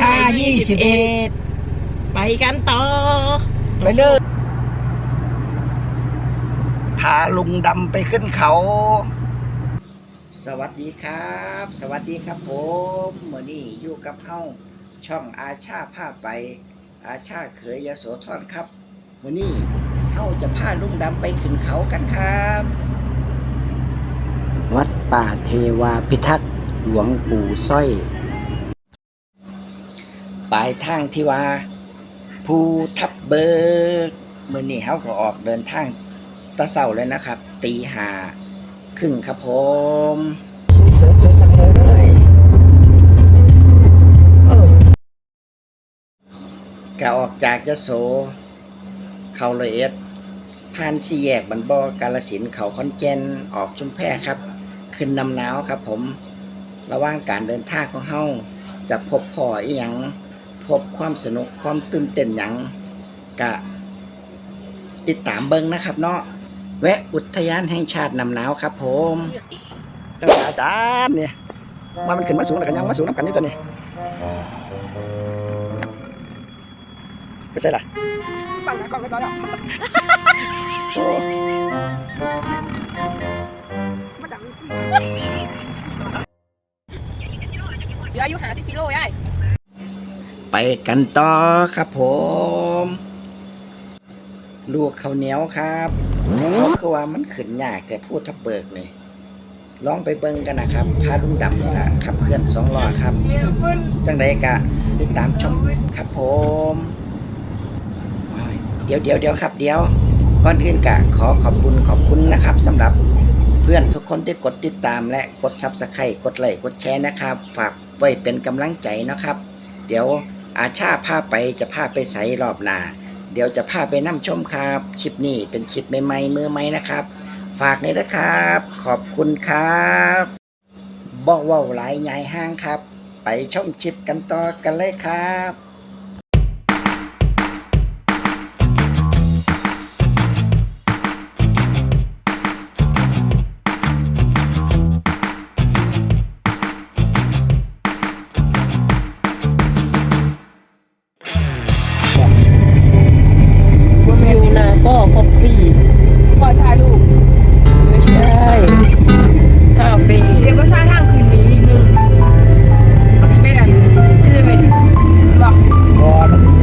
ห้ายี่สิบเอ็ดไปกันต่อ ไปเลยพาลุงดำไปขึ้นเขา สวัสดีครับ สวัสดีครับผมเมื่อนี้อยู่กับเฮาช่องอาชาพาไป อาชาเขยยโสธรครับเมื่อนี้เฮาจะพาลุงดำไปขึ้นเขากันครับ วัดป่าเทวาพิทักษ์หลวงปู่สร้อย ปลายทางที่ว่าภูทับเบิกมื่อนี้เขาก็ออกเดินทางตะเสาเลยนะครับ ตีหาครึ่งครับผมสวยๆจังเลยกะออกจากยโส เขาเลยเอ็ดผ่านสี่แยกบันบอกาลสินเขาคอนเจนออกชุมแพครับ ขึ้นนำหนาวครับผม ระว่างการเดินทางของเฮาจะพบพ่ออีหยัง พบความสนุกความตื่นเต้นหยังกะติดตามเบิ้งนะครับ เนาะแวะอุทยานแห่งชาตินำหนาวครับ ผมจังหวะอาจารย์เนี่ยว่ามันขึ้นมาสูงแล้วกันยังมาสูงน้ำกันนี่ตัวนี้ไปใส่ละไปนะก่อนไปก่อนอะโอ้มาดังเดี๋ยวอายุหาที่กิโลยาย ไปกันต่อครับผมลูกข้าวเหนียวครับเขาคือว่ามันขึ้นยากแต่พูดทับเบิกเลยลองไปเบิ่งกันนะครับพาลุงดำนี่ละขับเคลื่อนสองล้อครับ จังไดกะติดตามชมครับผมเดี๋ยวเดี๋ยวเดี๋ยวครับ เดี๋ยวก่อนอื่นกะขอขอบคุณขอบคุณนะครับสำหรับเพื่อนทุกคนที่กดติดตามและกดซับสไครต์กดไลค์กดแชร์นะครับ ฝากไว้เป็นกำลังใจนะครับ เดี๋ยว อาชาพาไปจะพาไปใส่รอบหนาเดี๋ยวจะพาไปนั่ชมครับคลิปนี้เป็นคลิปใหม่ๆมือใหม่นะครับ ฝากเลยนะครับ ขอบคุณครับบอกว่าหลายใหญ่ห้างครับ ไปชมชิปกันต่อกันเลยครับ ถ่ายรูปไม่ใช่คาเฟ่เรียกว่าชาทางคืนนี้หนึ่งเอาที่ไม่กันชื่อเป็นบอกบอมั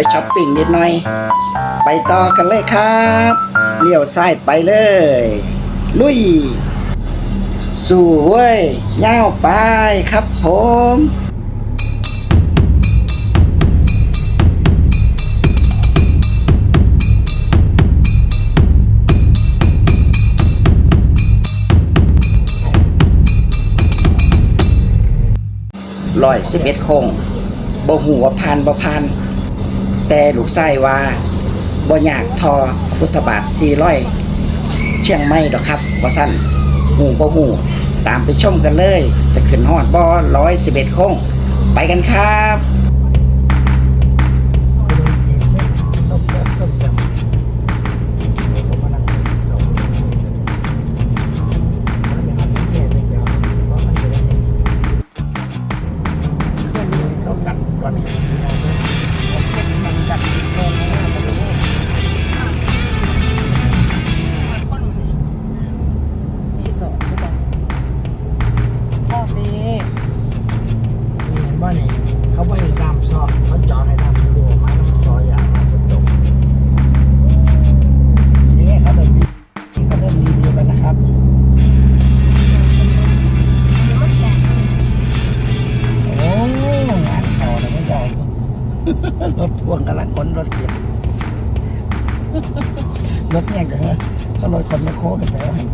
ไปช้อปปิ้งนิดหน่อย ไปต่อกันเลยครับเลี้ยวซ้ายไปเลย ลุย สู่เว้ยย่าวไปครับผมร้อยสิบเอ็ดคงบ่หูว่าพันบ่พัน แต่ลูกไส้ว่าบ่อยากทอพุทธบาทสี่ร้อยเชียงไม่ดอกครับว่าสั้นหูบ่หูตามไปชมกันเลย จะขึ้นหอดบ่ร้อยสิบเอ็ดคงไปกันครับ รถพ่วงกำลังขนรถเก็บรถเนี่ยก็เหรอเขารถขนมาโค้กันไปแล้วแห่ง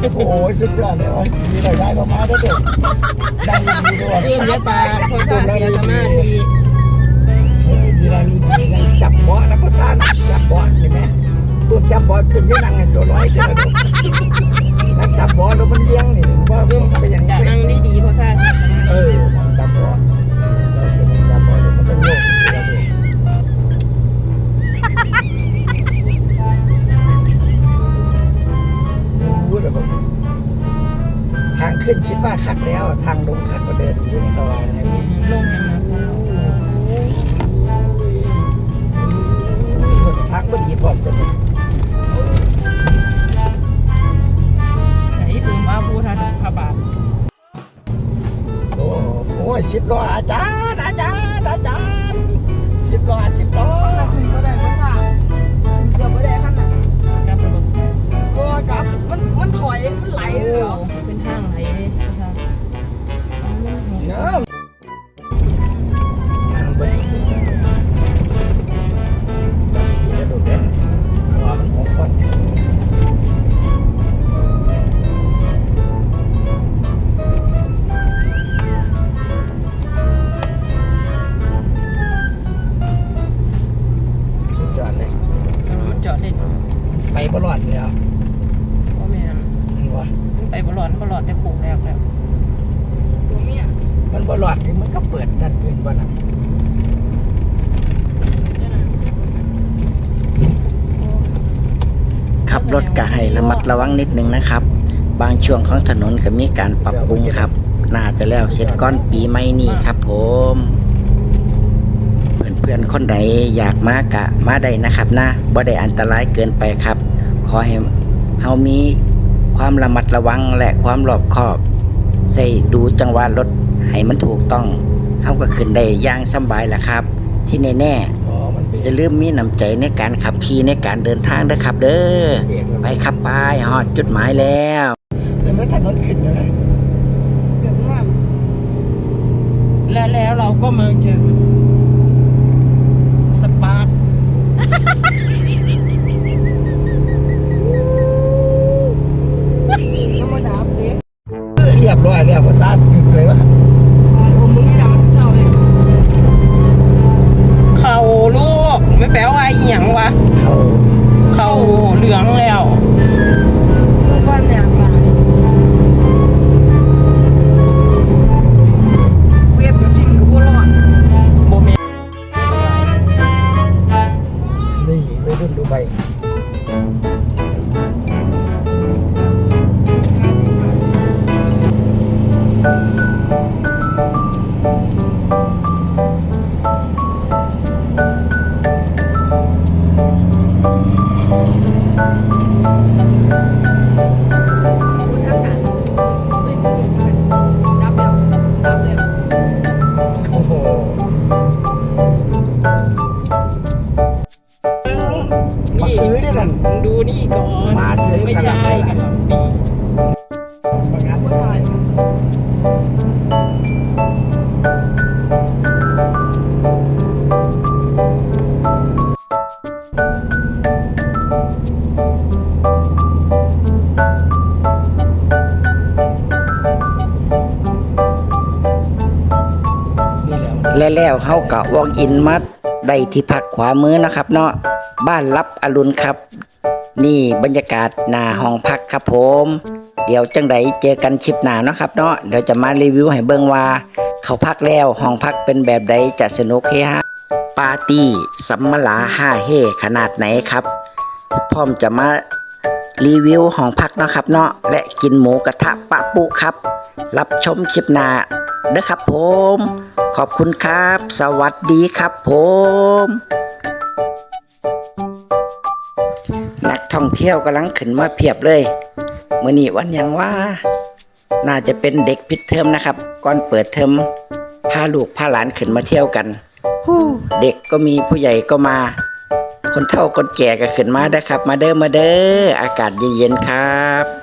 โอ้ยสุดยอดเลยว่ะมีรายได้เข้ามาด้วยเด็กดังดีด้วยเตรียมเยอะปลาพอซาเสียสมาธิมีรายได้ดีจับเบาะนะก็ซ่านะจับเบาะเห็นไหมพวกจับเบาะขึ้นไม่นั่งในตัวร้อยเดียวนั่งจับเบาะแล้วมันเลี้ยงนี่ว่าเริ่มเป็นอย่างจะนี้นั่งได้ดีพอซาเสียสมาเอธิอ ก็ออาจารย์ ไปบลอดเลยอะพ่อแม่นมันวะไปบอลอนบอลอดแต่โค้งแรกแล้วตัวเมียมันบลอดนี่มันก็เปิดดันเป็นบ้านั้นเนี่ยนะขับรถก็ให้ระมัดระวังนิดนึงนะครับ บางช่วงของถนนก็มีการปรับปรุงครับ น่าจะแล้วเสร็จก้อนปีใหม่นี้ครับผม เพื่อนๆคนใดอยากมากะมาได้นะครับนะบ่ได้อันตรายเกินไปครับ ขอให้เฮามีความระมัดระวังและความรอบคอบ ใส่ดูจังหวะรถให้มันถูกต้องเฮาก็ขึ้นได้อย่างสำบายแหละครับ ที่แน่ๆอย่าลืมมีน้ำใจในการขับขี่ในการเดินทางเด้อครับ เด้อไปครับไปฮอดจุดหมายแล้วเป็นถนนขึ้นเลยเกือบงามและแล้วเราก็มาเจอสปาร์ค ธรรมดาเด็ก เรียบร้อยแล้วภาษาถึงเลยวะโอ้มึงนี่ดำมันเศร้าเลยเขาลูกไม่แปลว่าอหย่างวะเขาเขาเหลืองแล้วมึงก้อนเนี่ยป่าเวียบกับจริงกับบัวรอดโบเมนนี่ไปรุ่นดูไป และแล้วเฮาก็วอล์กอินมาได้ที่พักขวามือนะครับ เนาะบ้านรับอรุณครับ นี่บรรยากาศหน้าห้องพักครับผม เดี๋ยวจังไดเจอกันคลิปหน้าเนาะครับเนาะเดี๋ยวจะมารีวิวให้เบิ่งว่า เขาพักแล้วห้องพักเป็นแบบใดจะสนุกเฮฮะปาร์ตี้สัมมลาห้าเฮขนาดไหนครับ พร้อมจะมา รีวิวห้องพักเนาะครับเนาะและกินหมูกระทะปะปุครับ รับชมคลิปหน้าเด้อครับผม ขอบคุณครับ สวัสดีครับผมนักท่องเที่ยวกำลังขึ้นมาเพียบเลยมื่อนี้วันหยังว่า น่าจะเป็นเด็กปิดเทอมนะครับ ก่อนเปิดเทอมพาลูกพาหลานขึ้นมาเที่ยวกันฮู้เด็กก็มีผู้ใหญ่ก็มา คนเฒ่าคนแก่ก็ขึ้นมาได้ครับ มาเด้อมาเด้ออากาศเย็นๆครับ